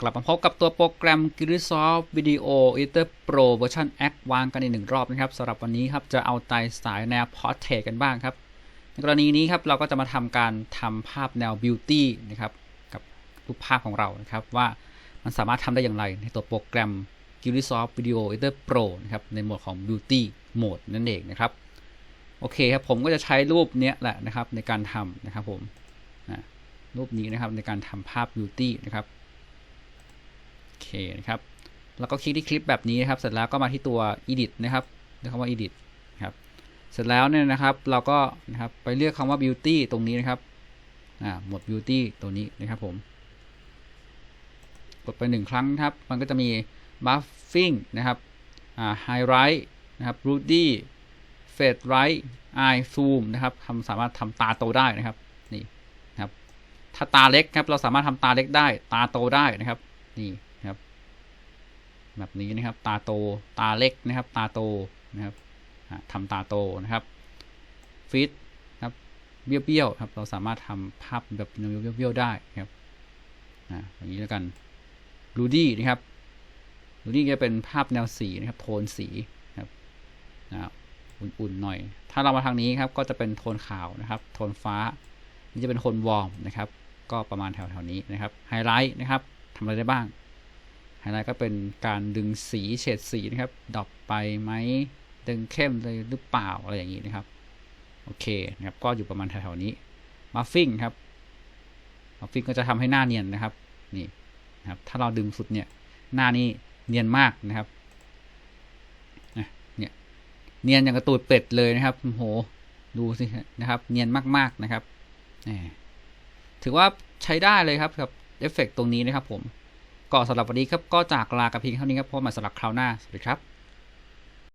กลับมาพบกับตัวโปรแกรม g r i s o f t Video Editor Pro เวอร์ชัน X วางกันในหนึ่งรอบนะครับสำหรับวันนี้ครับ จะเอาใจสายแนว Portrait กันบ้างครับ ในกรณีนี้ครับเราก็จะมาทำการทำภาพแนว Beauty นะครับกับรูปภาพของเรานะครับ ว่ามันสามารถทำได้อย่างไรในตัวโปรแกรม g r i s o f t Video Editor Pro นะครับในโหมดของ Beauty Mode นั่นเองนะครับ โอเคครับผมก็จะใช้รูปเนี้ยแหละนะครับในการทำนะครับผมนะรูปนี้นะครับในการทำภาพ Beauty นะครับ เคนะครับ แล้วก็คลิกที่คลิปแบบนี้นะครับ เสร็จแล้วก็มาที่ตัว edit นะครับเรียกคำว่า edit ครับ เสร็จแล้วเนี่ยนะครับ เราก็นะครับไปเลือกคำว่า beauty ตรงนี้นะครับ อ่า หมด beauty ตัวนี้นะครับผม กดไปหนึ่งครั้งครับ มันก็จะมี buffing นะครับ อ่า highlight นะครับ ruddy fade right eye zoom นะครับทำสามารถทำตาโตได้นะครับ นี่นะครับ ถ้าตาเล็กครับ เราสามารถทำตาเล็กได้ ตาโตได้นะครับ นี่ แบบนี้นะครับ ตาโตตาเล็กนะครับ ตาโตนะครับอะทำตาโตนะครับฟิตครับเบี้ยวๆครับเราสามารถทำภาพแบบเบี้ยวๆได้ครับอะอย่างนี้แล้วกันรูดี้นะครับรูดี้จะเป็นภาพแนวสีนะครับ โทนสีครับนะอุ่นๆหน่อย ถ้าเรามาทางนี้ครับก็จะเป็นโทนขาวนะครับ โทนฟ้า นี่จะเป็นโทนวอร์มนะครับ ก็ประมาณแถวๆนี้นะครับไฮไลท์นะครับทำอะไรได้บ้าง ไฮไลท์ก็เป็นการดึงสีเฉดสีนะครับดรอปไปไหมดึงเข้มเลยหรือเปล่าอะไรอย่างนี้นะครับ โอเคนะครับก็อยู่ประมาณแถวๆนี้มัฟฟิ้งครับมัฟฟิ้งก็จะทำให้หน้าเนียนนะครับนี่นะครับถ้าเราดึงสุดเนี่ยหน้านี้เนียนมากนะครับเนี่ยเนียนอย่างกระตูดเป็ดเลยนะครับโหดูสินะครับเนียนมากๆนะครับถือว่าใช้ได้เลยครับกับเอฟเฟกตรงนี้นะครับผม ก็สำหรับวันนี้ครับก็จากลากับเพียงเท่านี้ครับพบกันใหม่สำหรับคราวหน้าสวัสดีครับ